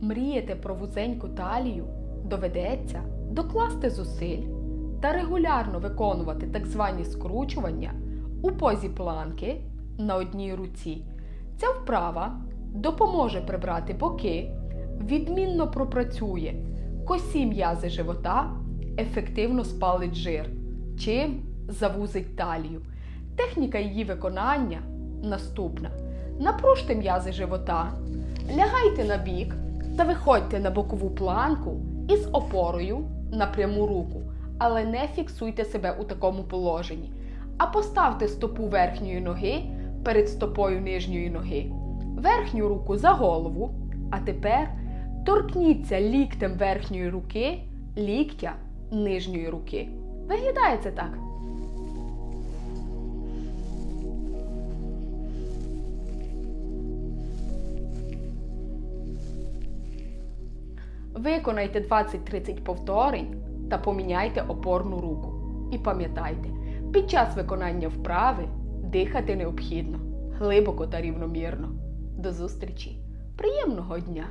Мрієте про вузеньку талію, доведеться докласти зусиль та регулярно виконувати так звані скручування у позі планки на одній руці. Ця вправа допоможе прибрати боки, відмінно пропрацює косі м'язи живота, ефективно спалить жир, чим завузить талію. Техніка її виконання наступна. Напружте м'язи живота, лягайте на бік та виходьте на бокову планку із опорою на пряму руку, але не фіксуйте себе у такому положенні, а поставте стопу верхньої ноги перед стопою нижньої ноги, верхню руку за голову, а тепер торкніться ліктем верхньої руки, ліктя нижньої руки. Виглядає це так. Виконайте 20-30 повторень та поміняйте опорну руку. І пам'ятайте, під час виконання вправи дихати необхідно глибоко та рівномірно. До зустрічі! Приємного дня!